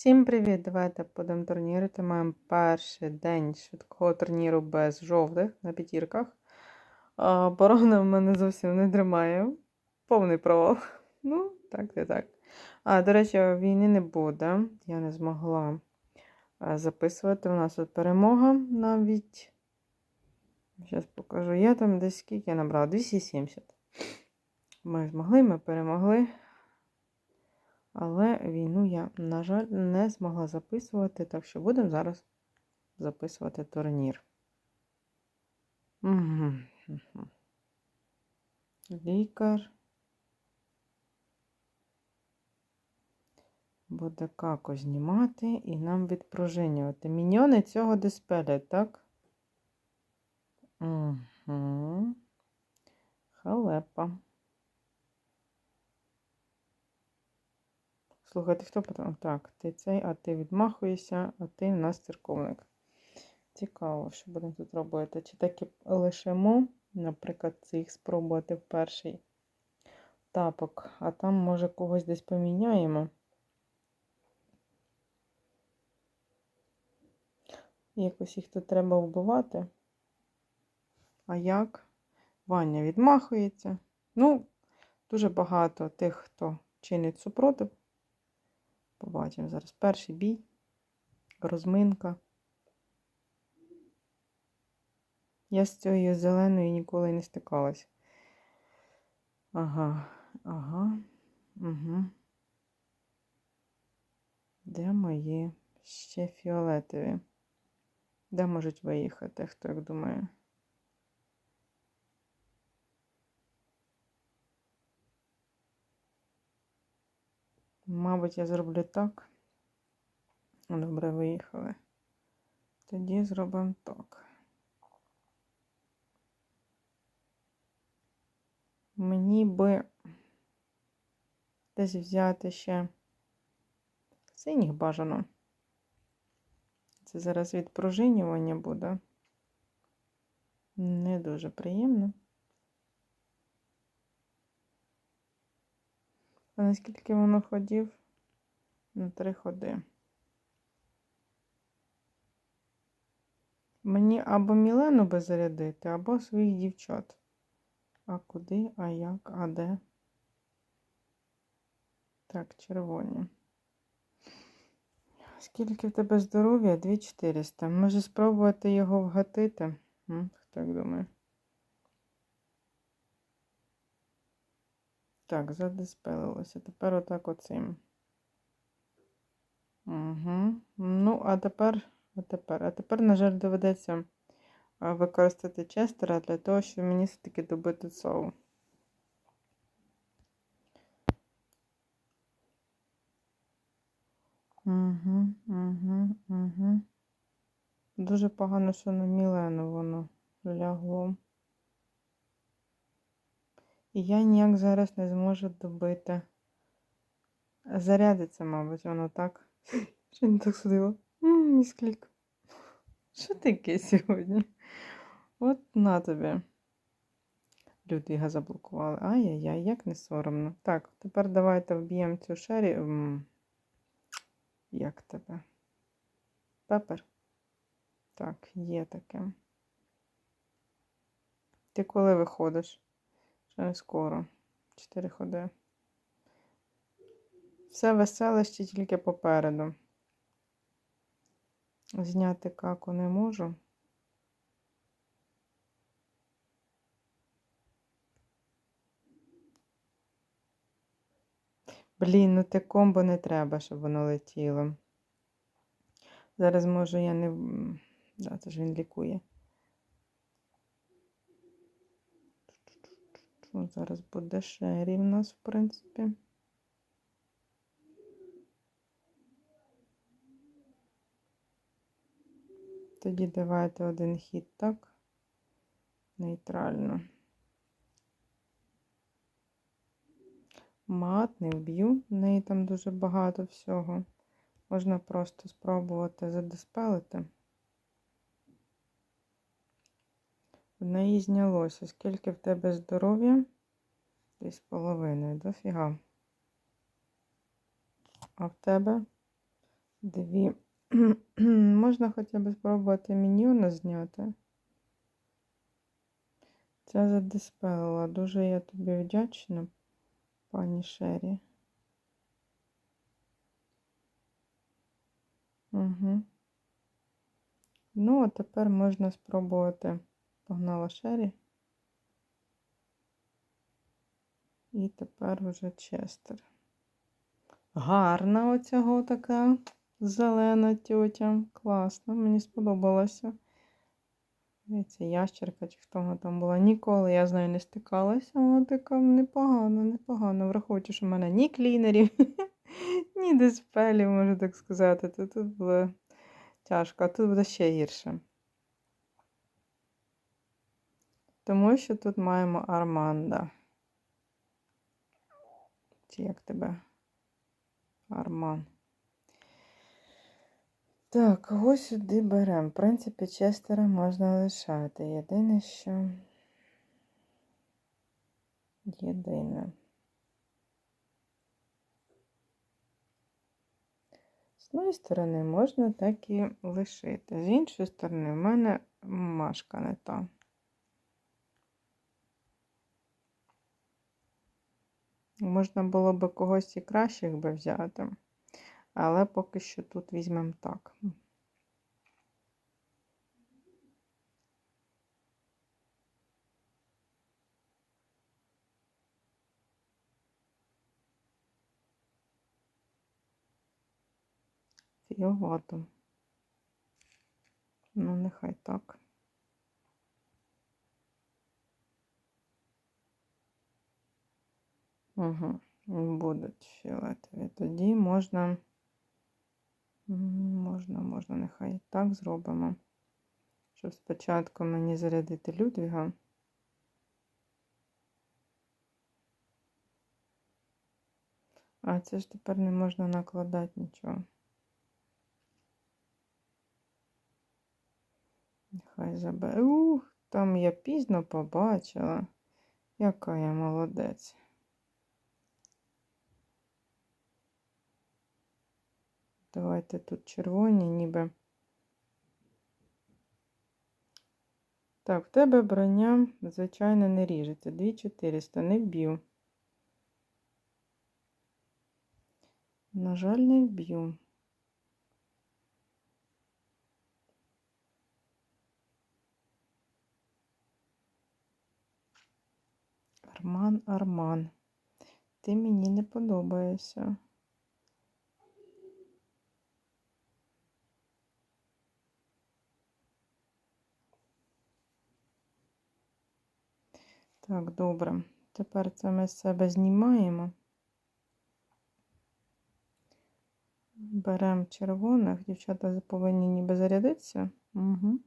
Всім привіт! Давайте будемо турнірити. Маємо перший день швидкого турніру без жовтих на п'ятірках. Оборона в мене зовсім не тримає. Повний провал. Ну, так і так. А, до речі, війни не буде. Я не змогла записувати. У нас тут перемога навіть. Зараз покажу. Я там десь скільки я набрала? 270. Ми змогли, ми перемогли. Але війну я, на жаль, не змогла записувати, так що будемо зараз записувати турнір. Угу. Лікар. Буде како знімати і нам відпружинювати. Міньйони цього диспеля, так? Угу. Халепа. Слухайте, хто потім? Так, ти цей, а ти відмахуєшся, а ти в нас церковник. Цікаво, що будемо тут робити. Чи таки лишимо, наприклад, цих спробувати в перший тапок, а там, може, когось десь поміняємо. Якось їх тут треба вбивати. А як? Ваня відмахується. Ну, дуже багато тих, хто чинить супротив. Побачимо зараз перший бій, розминка. Я з цією зеленою ніколи не стикалась. Ага, ага, угу. Де мої ще фіолетові? Де можуть виїхати, хто як думає? Мабуть, я зроблю так. Добре, виїхали. Тоді зробимо так. Мені би десь взяти ще синіх бажано. Це зараз відпружинювання буде. Не дуже приємно. А наскільки воно ходів? На три ходи. Мені або Мілену би зарядити, або своїх дівчат. А куди, а як, а де? Так, червоні. Скільки в тебе здоров'я? 2400. Може спробувати його вгатити? Хто так думає? Так, задиспелилося. Тепер отак оцим. Угу. Ну, а тепер, а тепер, а тепер, на жаль, доведеться використати честера для того, щоб мені все-таки добити сову. Угу, угу, угу. Дуже погано, що на Мілену воно лягло. І я ніяк зараз не зможу добити. Зарядиться, мабуть, воно так. Що не так судило? Місклік. Що таке сьогодні? От на тобі. Люди його заблокували. Ай-яй-яй, як не соромно. Так, тепер давайте вб'ємо цю шері. Як тебе? Пепер? Так, є таке. Ти коли виходиш? Не скоро. Чотири ходи. Все веселе ще тільки попереду. Зняти каку не можу. Блін, ну те комбо не треба, щоб воно летіло. Зараз, може, я не. Да, це ж він лікує. Зараз буде шері в нас, в принципі. Тоді давайте один хід так, нейтрально. Мат не вб'ю, в неї там дуже багато всього. Можна просто спробувати задиспелити. В неї знялося. Скільки в тебе здоров'я? Десь половиною, дофіга. А в тебе Дві. Можна хоча б спробувати міньйона зняти. Це задиспелила. Дуже я тобі вдячна, пані Шері. Угу. Ну, а тепер можна спробувати. Погнала Шері. І тепер вже Честер. Гарна оцього така зелена тьотя. Класно, мені сподобалося. Це ящерка, чи хто вона там була. Ніколи я з нею не стикалася. Вона така непогана, непогано. Враховуючи, що в мене ні клінерів, ні диспелів, можу так сказати. То тут було тяжко, а тут буде ще гірше. Тому що тут маємо Арманда. Чи як тебе? Арман. Так, кого сюди беремо? В принципі, Честера можна лишати. Єдине, що. Єдине. З однієї сторони можна так і лишити. З іншої сторони, в мене машка не та. Можна було би когось і кращих би взяти, але поки що тут візьмемо так. Фіговато. Ну, нехай так. Угу. Будуть фіолетові. Тоді можна, можна, можна, нехай так зробимо. Щоб спочатку мені зарядити Людвіга. А це ж тепер не можна накладати нічого. Нехай забере. Ух, там я пізно побачила, яка я молодець. Давайте тут червоні, ніби. Так, в тебе броня, звичайно, не ріжеться. 2400, не вб'ю. На жаль, не вб'ю. Арман, Арман, ти мені не подобаєшся. Так, добре. Тепер це ми з себе знімаємо. Беремо червоних, дівчата повинні ніби зарядитися. Угу.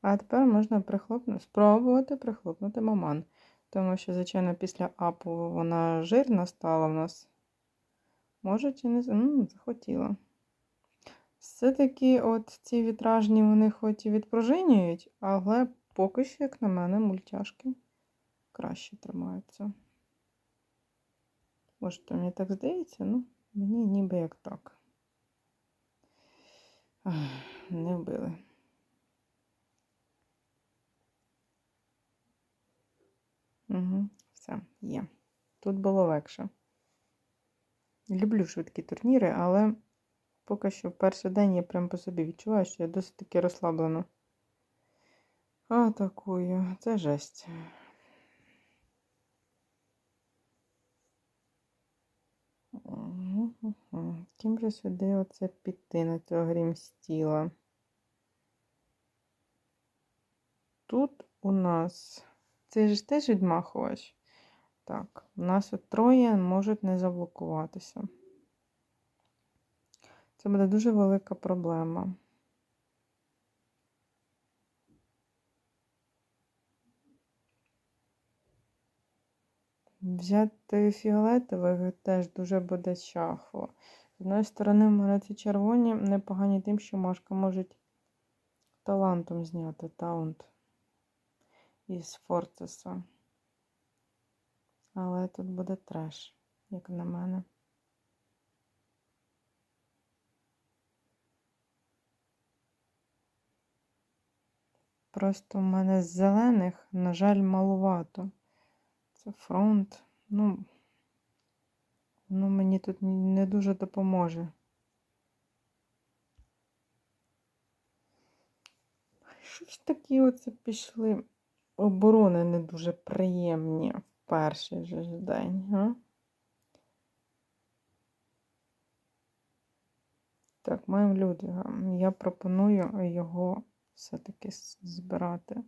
А тепер можна прихлопнути, спробувати прихлопнути маман. Тому що, звичайно, після апу вона жирна стала в нас. Може, чи не ну, захотіла. Все-таки от ці вітражні вони хоч і відпружинюють, але поки що, як на мене, мультяшки краще тримаються. Може, то мені так здається, ну, мені ніби як так. Не вбили. Угу, все, є. Тут було легше. Люблю швидкі турніри, але поки що в перший день я прям по собі відчуваю, що я досить таки розслаблена. Атакую. Це жесть. Ким же сюди оце піти на цього грімстіла? Тут у нас це ж теж відмахувач. Так, у нас от троє можуть не заблокуватися. Це буде дуже велика проблема. Взяти фіолетових теж дуже буде чахло. З одної сторони, в мене ці червоні непогані тим, що Машка може талантом зняти таунт із Фортеса. Але тут буде треш, як на мене. Просто в мене з зелених, на жаль, малувато. Це фронт. Ну, воно мені тут не дуже допоможе. Щось такі оце пішли оборони не дуже приємні в перший же день, а? Так, маємо Людвіга. Я пропоную його все-таки збирати.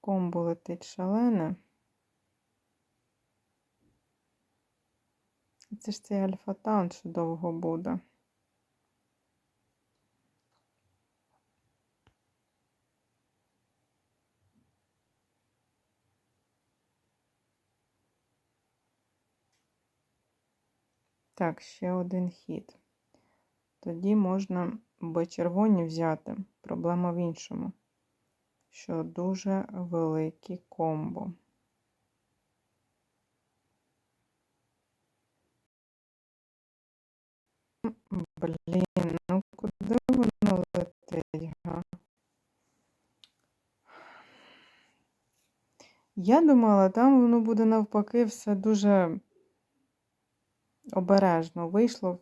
Комбо летить шалене. Це ж цей альфа-таун, що довго буде. Так, ще один хід. Тоді можна би червоні взяти. Проблема в іншому, що дуже великі комбо. Блін, ну куди воно летить, га? Я думала, там воно буде навпаки все дуже обережно. Вийшло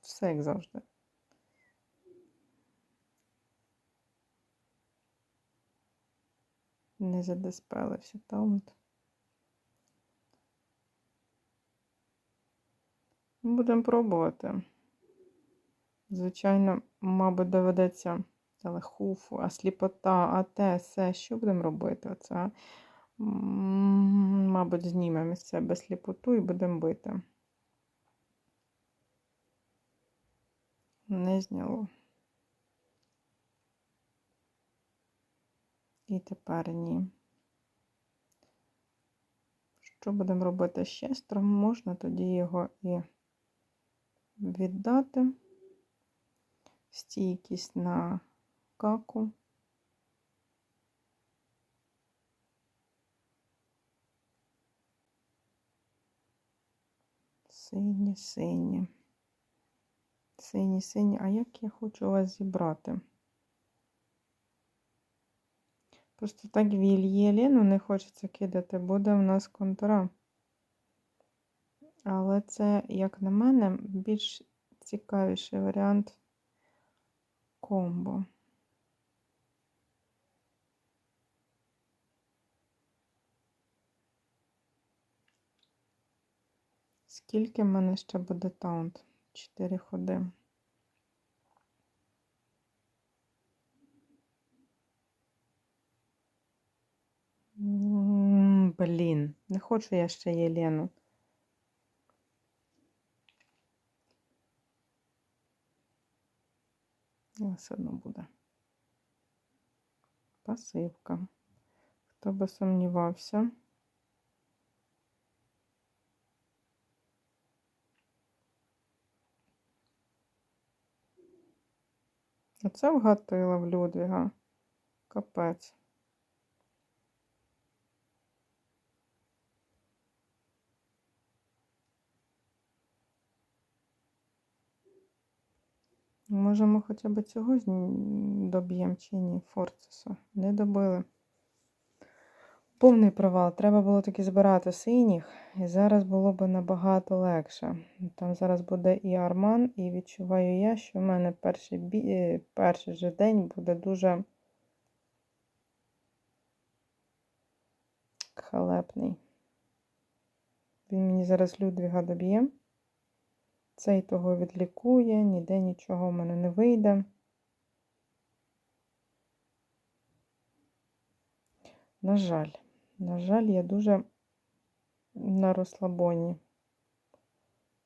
все як завжди. Не задиспелився таунт. Будемо пробувати. Звичайно, мабуть, доведеться але хуфу, а сліпота, а те, все, що будемо робити? Оце, мабуть, знімемо із себе сліпоту і будемо бити. Не зняло. І тепер ні. Що будемо робити з щестром? Можна тоді його і віддати. Стійкість на каку. Сині, сині. Сині, сині. А як я хочу вас зібрати? Просто так вільє вільєліну не хочеться кидати, буде в нас контра. Але це, як на мене, більш цікавіший варіант комбо. Скільки в мене ще буде таунт? Чотири ходи. Блін, не хочу я ще Єлену. Все одно буде. Пасивка. Хто би сумнівався? Оце вгатила в Людвіга. Капець. Можемо хоча б цього доб'ємо чи ні, Форцеса. Не добили. Повний провал. Треба було таки збирати синіх, і зараз було б набагато легше. Там зараз буде і Арман, і відчуваю я, що в мене перший бі... Е, перший же день буде дуже халепний. Він мені зараз Людвіга доб'є. Цей того відлікує, ніде нічого в мене не вийде. На жаль. На жаль, я дуже на розслабоні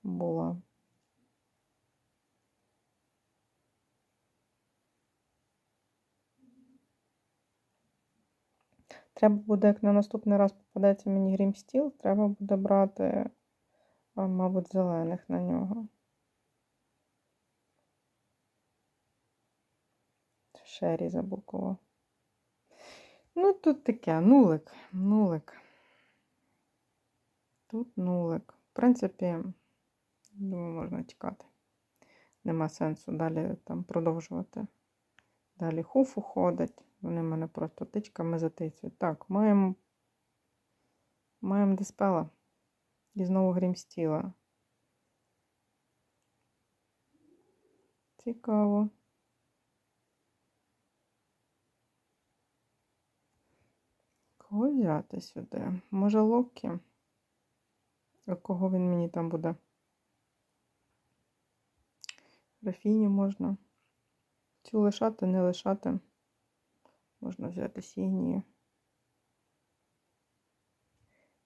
була. Треба буде, як на наступний раз попадеться мені грімстіл, треба буде брати, мабуть, зелених на нього. Шері заблокував. Ну, тут таке, нулик, нулик. Тут нулик. В принципі, думаю, можна тікати. Нема сенсу далі там продовжувати. Далі хуф уходить. Вони мене просто тичками затицюють. Так, маємо. Маємо диспела. І знову грім стіла. Цікаво. Кого взяти сюди? Може Локі? А кого він мені там буде? Рафіні можна. Цю лишати, не лишати. Можна взяти сінію.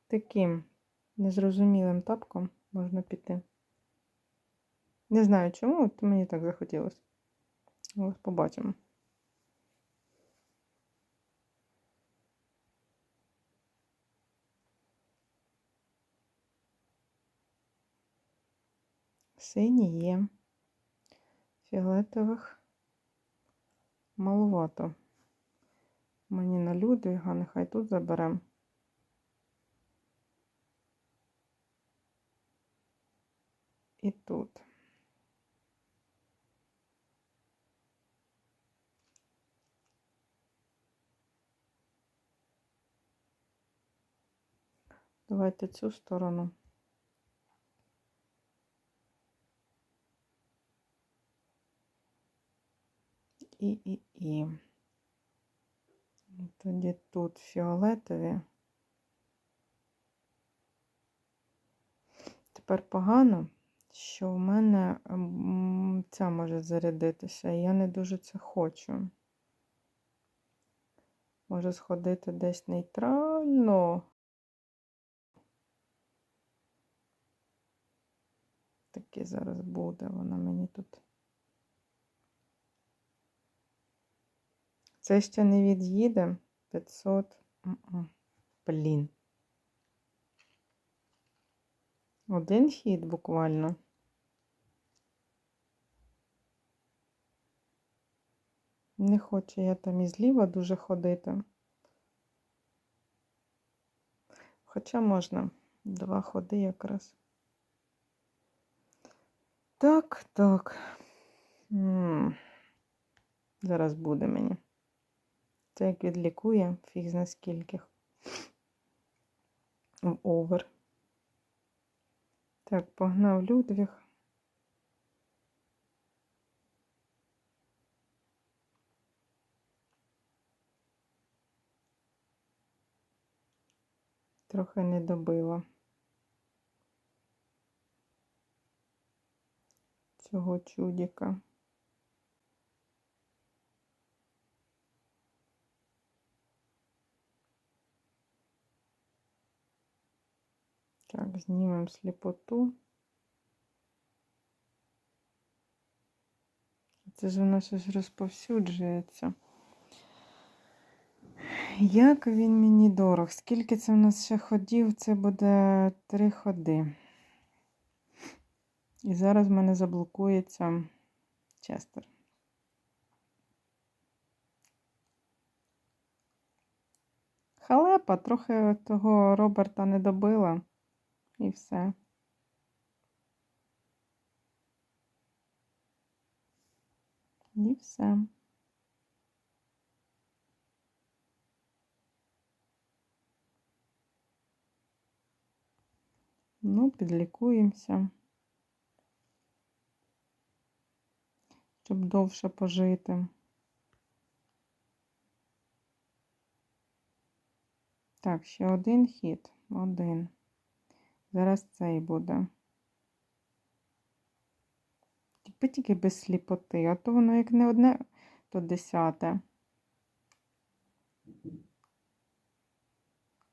Таким незрозумілим тапком можна піти. Не знаю чому, от мені так захотілося. Ось побачимо. Сині є. Фіолетових маловато. Мені на Людвіга, нехай тут заберемо. І тут. Давайте цю сторону. І, і, і. Тоді тут фіолетові. Тепер погано, що в мене ця може зарядитися, і я не дуже це хочу. Може сходити десь нейтрально. Таке зараз буде, вона мені тут. Це ще не від'їде. 500. Блін. Один хід буквально. Не хочу я там і зліва дуже ходити. Хоча можна два ходи якраз. Так, так. М -м. Зараз буде мені. Це як відлікує, фіг зна скільки. В овер. Так, погнав Людвіг. Трохи не добила цього чудіка. Так, знімемо сліпоту. Це ж воно щось розповсюджується. Як він мені дорог? Скільки це в нас ще ходів? Це буде три ходи. І зараз в мене заблокується Честер. Халепа, трохи того Роберта не добила. І все. І все. Ну, підлікуємося, щоб довше пожити. Так, ще один хід. Один. Зараз цей буде. Тільки тільки без сліпоти, а то воно як не одне, то десяте.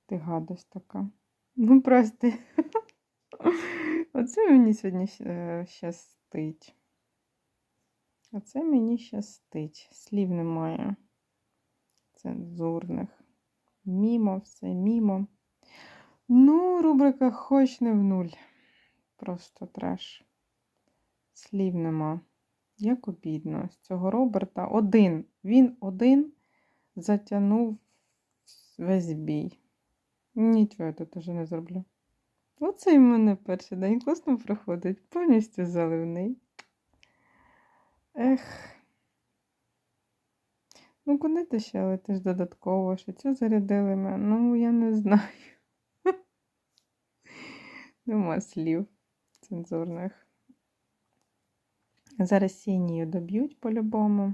Ти гадость така. Ну, прости. Оце мені сьогодні е, щастить. Оце мені щастить. Слів немає. Цензурних. Мімо, все мімо. Ну, рубрика хоч не в нуль. Просто треш. Слів нема. Як обідно. З цього Роберта один. Він один затягнув весь бій. Нічого я тут уже не зроблю. Оце і в мене перший день класно проходить. Повністю заливний. Ех. Ну, куди ти ще летиш додатково? Що цю зарядили мене? Ну, я не знаю. Нема слів цензурних. Зараз сінію доб'ють по-любому.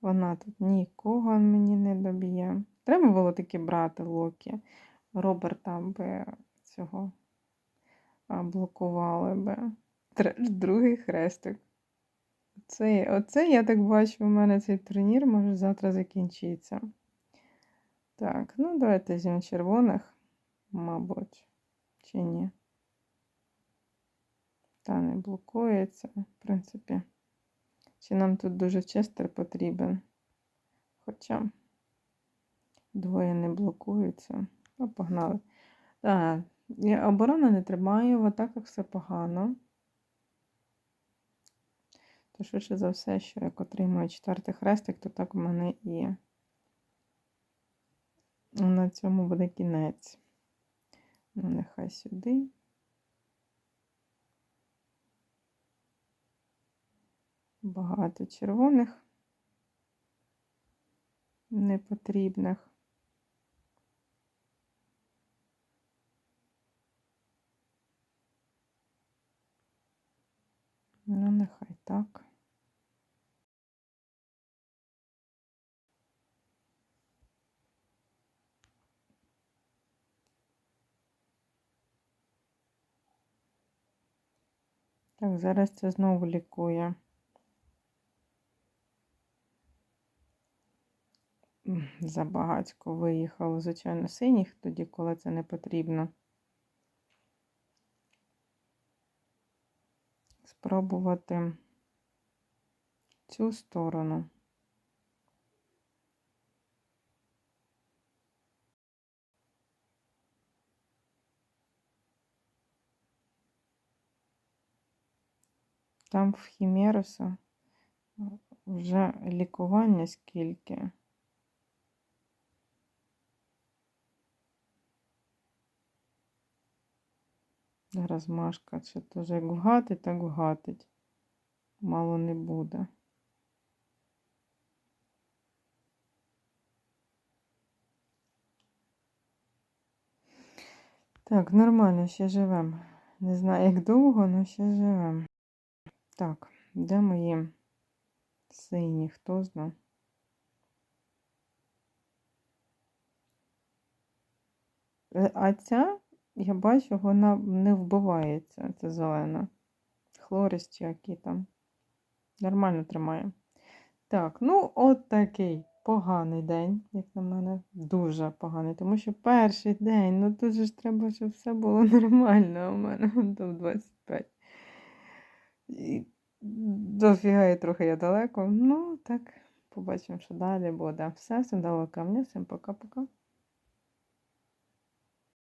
Вона тут нікого мені не доб'є. Треба було таки брати Локі. Роберта би цього блокували би. Другий хрестик. Оце, оце, я так бачу, у мене цей турнір може завтра закінчитися. Так, ну давайте візьмемо червоних, мабуть, чи ні. Та не блокується, в принципі. Чи нам тут дуже честер потрібен? Хоча двоє не блокуються. Ну, погнали. Так, оборона не тримаю, в атаках все погано. То швидше за все, що як отримую четвертий хрестик, то так у мене і на цьому буде кінець. Ну, нехай сюди. Багато червоних непотрібних. Ну, нехай так. Так, зараз це знову лікує. Забагацько виїхало, звичайно, синіх, тоді, коли це не потрібно. Спробувати цю сторону. Там в Хімеруса вже лікування скільки. Зараз Машка чи теж як вгатить, так вгатить. Мало не буде. Так, нормально, ще живем. Не знаю, як довго, але ще живем. Так, де мої сині, хто знає? Е, А ця, я бачу, вона не вбивається, ця зелена. Хлорис чи який там. Нормально тримає. Так, ну от такий поганий день, як на мене, дуже поганий. Тому що перший день, ну тут же ж треба, щоб все було нормально, у мене до 25. І дофіга трохи я далеко. Ну, так, побачимо, що далі буде. Все, всім дало камня, всім пока-пока.